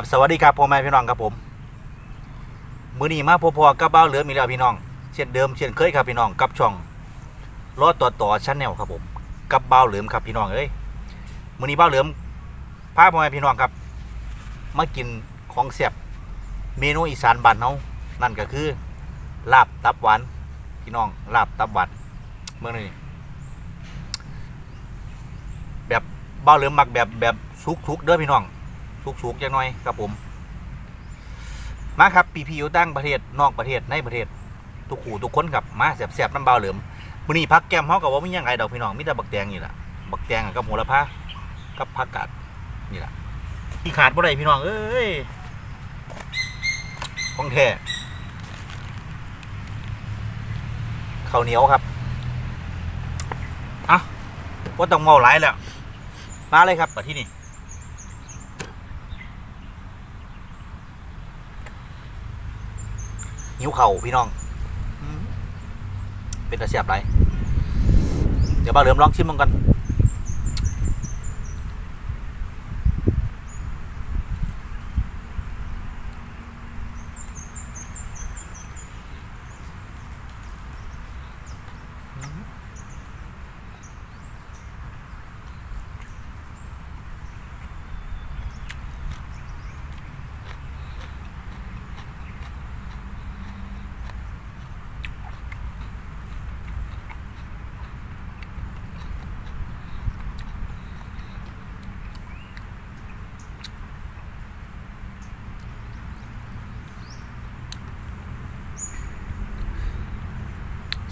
กับสวัสดีครับพ่อแม่พี่น้องครับผมมื้อนี้มาพอๆกับบ้าเหลือมีแล้วพี่น้อง เช่นเดิมเช่นเคยครับพี่น้องกับช่องรอต่อต่อชั้นแนลครับผม กับบ้าเหลือมครับพี่น้องเอ้ยมื้อนี้บ้าเหลือมพาพ่อแม่พี่น้องครับมากินของแซ่บเมนูอีสานบ้านเฮานั่นก็คือ ลาบตับหวานพี่น้องลาบตับหวานเมื่อนี้แบบเบ้าเหลือมมักแบบแบบสุกๆเด้อพี่น้อง สุกๆจังหน่อยครับผม มาครับปีพีอยู่ตั้งประเทศนอกประเทศในประเทศ ทุกขู่ทุกคนครับมาแสบๆน้ำเบาเหลิมมื้อนี้พักแก้มเฮากับว่ามีหยังไงดอกพี่น้องมีแต่บักแตงนี่แหละบักแตงกับโหระพากับผักกาดนี่แหละที่ขาดบ่ได้พี่น้องเอ้ยของแท้ข้าวเหนียวครับอะว่าต้องเมาหลายแล้วมาเลยครับมาที่นี่ หิวเข่าพี่น้อง เป็นตาเสียบไรเดี๋ยวบ้าเหลือมลองชิมมันกัน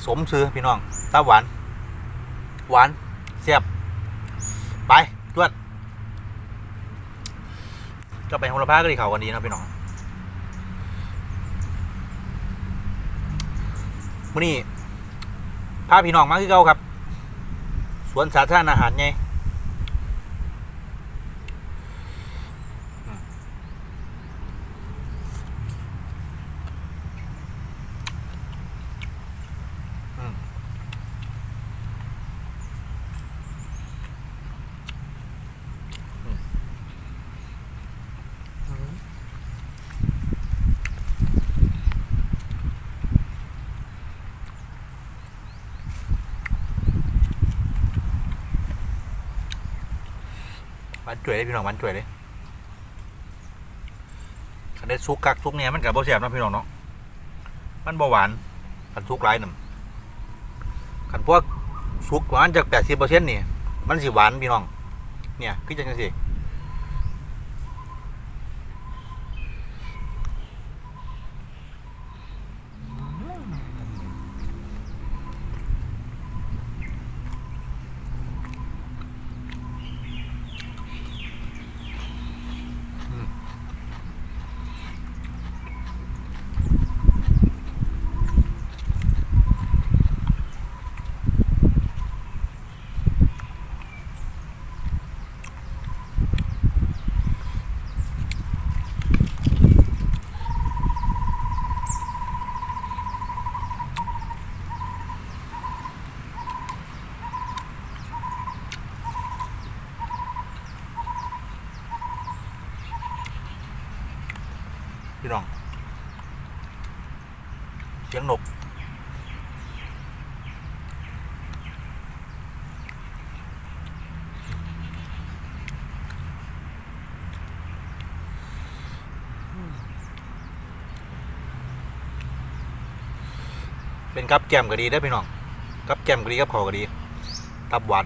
สมซื้อพี่น้องตาหวาน หวานเสียบ ไปจวดจะไปโหระพาก็ดีเขากันดีนะพี่น้องมื่อนี้พาพี่น้องมาคือเก่าครับ สวนสาธารณอาหารไง มันจ่วยเลยพี่น้องมันจ่วยเลยคันได้ซุกกักซุกเนี่ยมันกับบ่แซ่บนะพี่น้องเนาะมันบ่หวานคันซุกหลายน่งคันพวกซุกหวานจากแปดสิบเปอร์เซ็นต์นี่ มันสิหวานพี่น้อง เนี่ยคือจังสี่พี่น้อง เสียงนก เป็นกับแกมก็ดีได้พี่น้องกับแกมก็ดีกับขอก็ดี ตับหวาน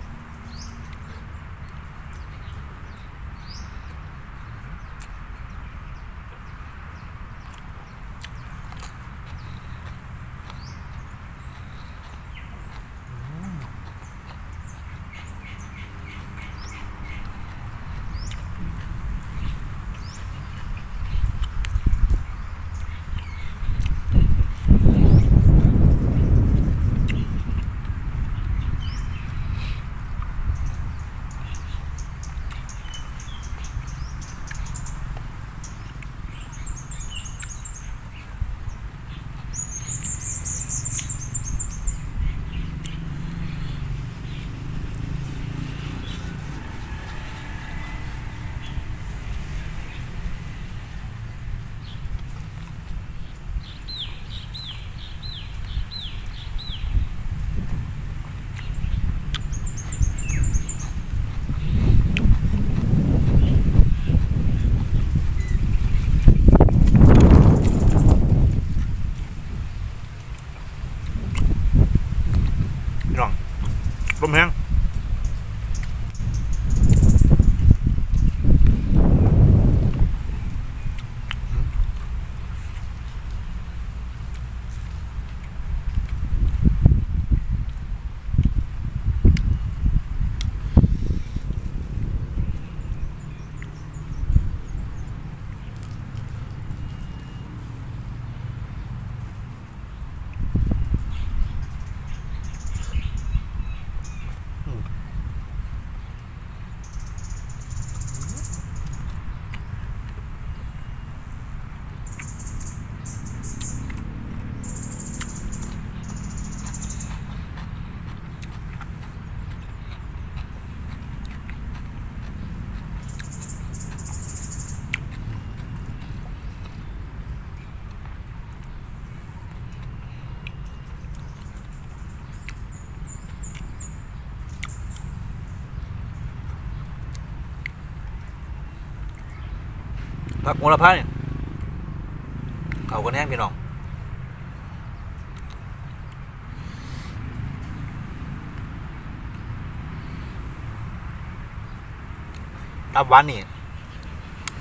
ลมแห้ง ผักโหระพาเนี่ยเขากันแห้งพี่น้องตับหวานนี่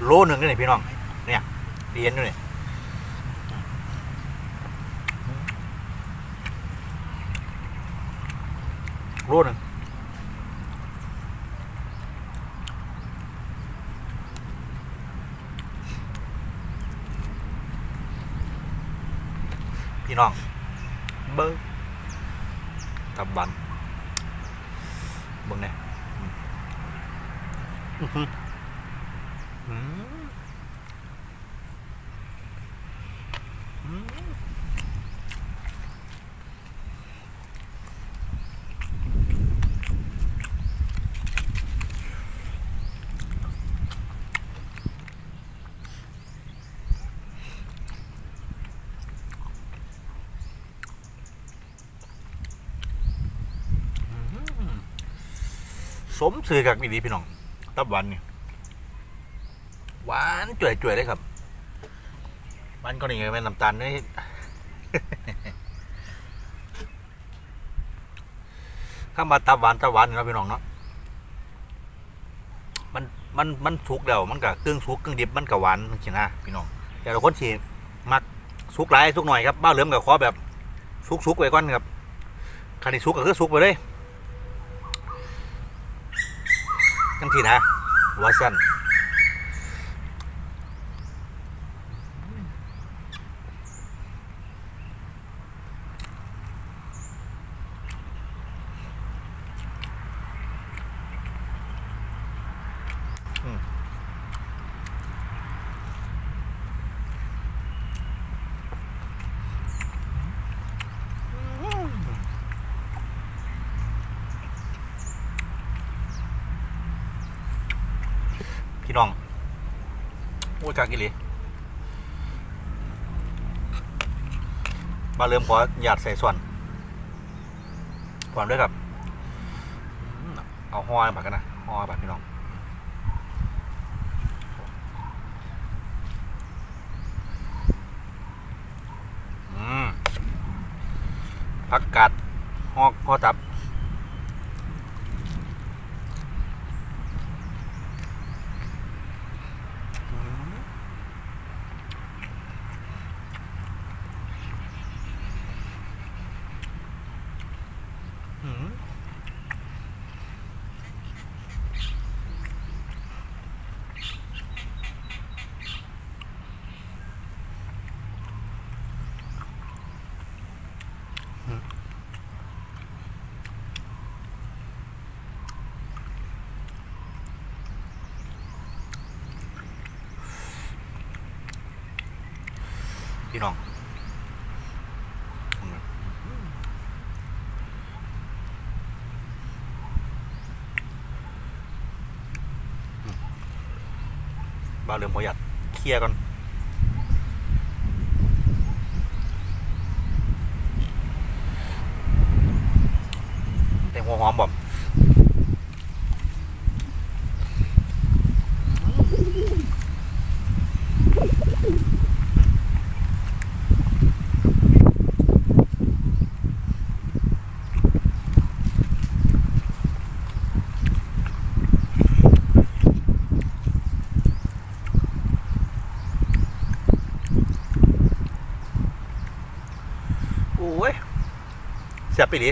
โลหนึ่งเลยพี่น้อง เนี่ยเรียนอยู่เนี่ยโลหนึ่ง พี่น้อง เบิ้งตับหวานเบิ้งเนี่ยอืมอื้อหืออืมอืม สมสื่อกับอีดีพี่น้อง ตับหวานเนี่ยหวานจ่วยๆเลยครับหวานก็นี่ไงเป็นน้ำตาลนี่ข้ามาตับหวานตับหวานนี่เนะพี่น้องเนาะมันมันมันสุกแล้วมันกับเครื่องสุกเครื่องดิบมันกับหวานจริงนะพี่น้องแต่เราคนที่มักสุกหลายสุกหน่อยครับบ้าเหลือมกับขอแบบสุกๆไว้ก่อนครับคันที่สุกก็คือสุกไปเลย จังทีนะว่าสั่น พี่น้องโอ้ยกากิลีมาเริ่มขอหยาดใส่ส่วนก่อนด้วยครับเอาห่อผักกันนะห่อผักพี่น้องอืมผักกาดห่อห่อตับ อืมอืม พี่น้องบ้าเริ่มพอหยัดเคลียร์ก่อน หอมบ่มโอ้ยเสียบไปดิ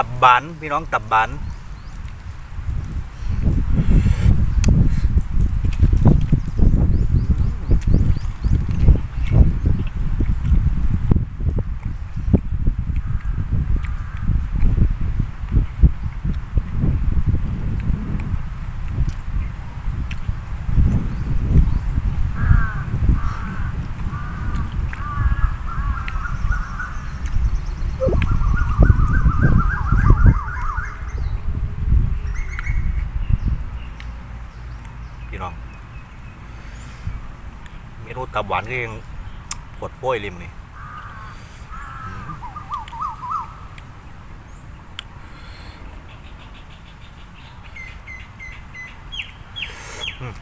ตับบานพี่น้องตับบาน ตับหวานก็ยังปวดโป้ยริมนี่อืม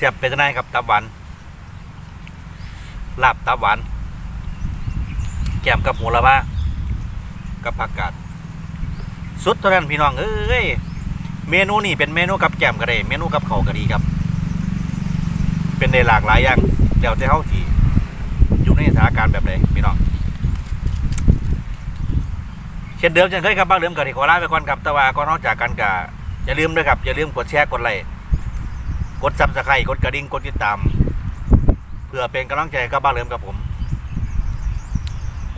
สียบเป็นจังไงครับตับหวานลาบตับหวาน แกมกับหมูละบ้ากับผักกาดสุดเท่านั้นพี่น้องเอ้ยเมนูนี่เป็นเมนูกับแกมก็ได้เมนูกับเขาวก็ดีครับ เป็นได้หลากหลายอย่างเดี๋ยวจะเข้าที่อยู่ในสถานการณ์แบบไหนพี่น้องเช่นเดิมเช่นเคยครับบ้างเดิมกับที่ขอลาไปก่อนครับแต่ว่าก็นอกจากกันกับอย่าลืมด้วยครับอย่าลืมกดแชร์กดไลค์ กดซับสไครต์กดกระดิ่งกดติดตาม เพื่อเป็นกำลังใจกับบ้านเหลิมกับผม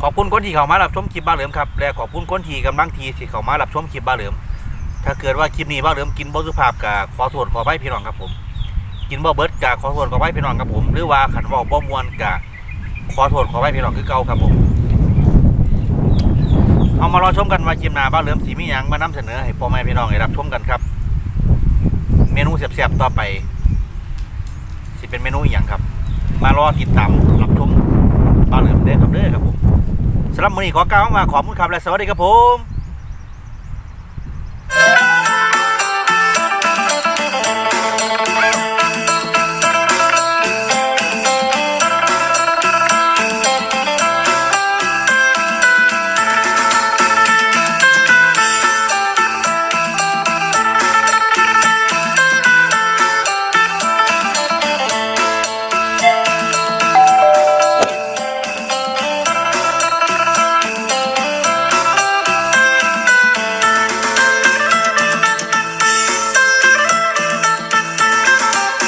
ขอบคุณคนที่เข้ามารับชมคลิปบ้านเหลิมครับและขอบคุณคนที่กำลังทีที่เข้ามารับชมคลิปบ้านเหลิม ถ้าเกิดว่าคลิปนี้บ้านเหลิมกินบ่สุภาพกับขอโทษขออภัยพี่น้องครับผม กินบ่เบิร์ดกับขอโทษขออภัยพี่น้องครับผม หรือว่าขันว่าบ่มวนกับขอโทษขออภัยพี่น้องคือเก่าครับผมเอามารอชมกันว่าคลิปหน้าบ้านเหลิมสีมีหยังมานำเสนอให้พ่อแม่พี่น้องได้รับชมกันครับ เมนูเสียบๆต่อไป เป็นเมนูอย่างครับ มารอติดตามรับชมบ้านเรือนเด้อครับเด้อครับผมสำหรับมื้อนี้ขอกล่าวว่าขอบคุณครับและสวัสดีครับผม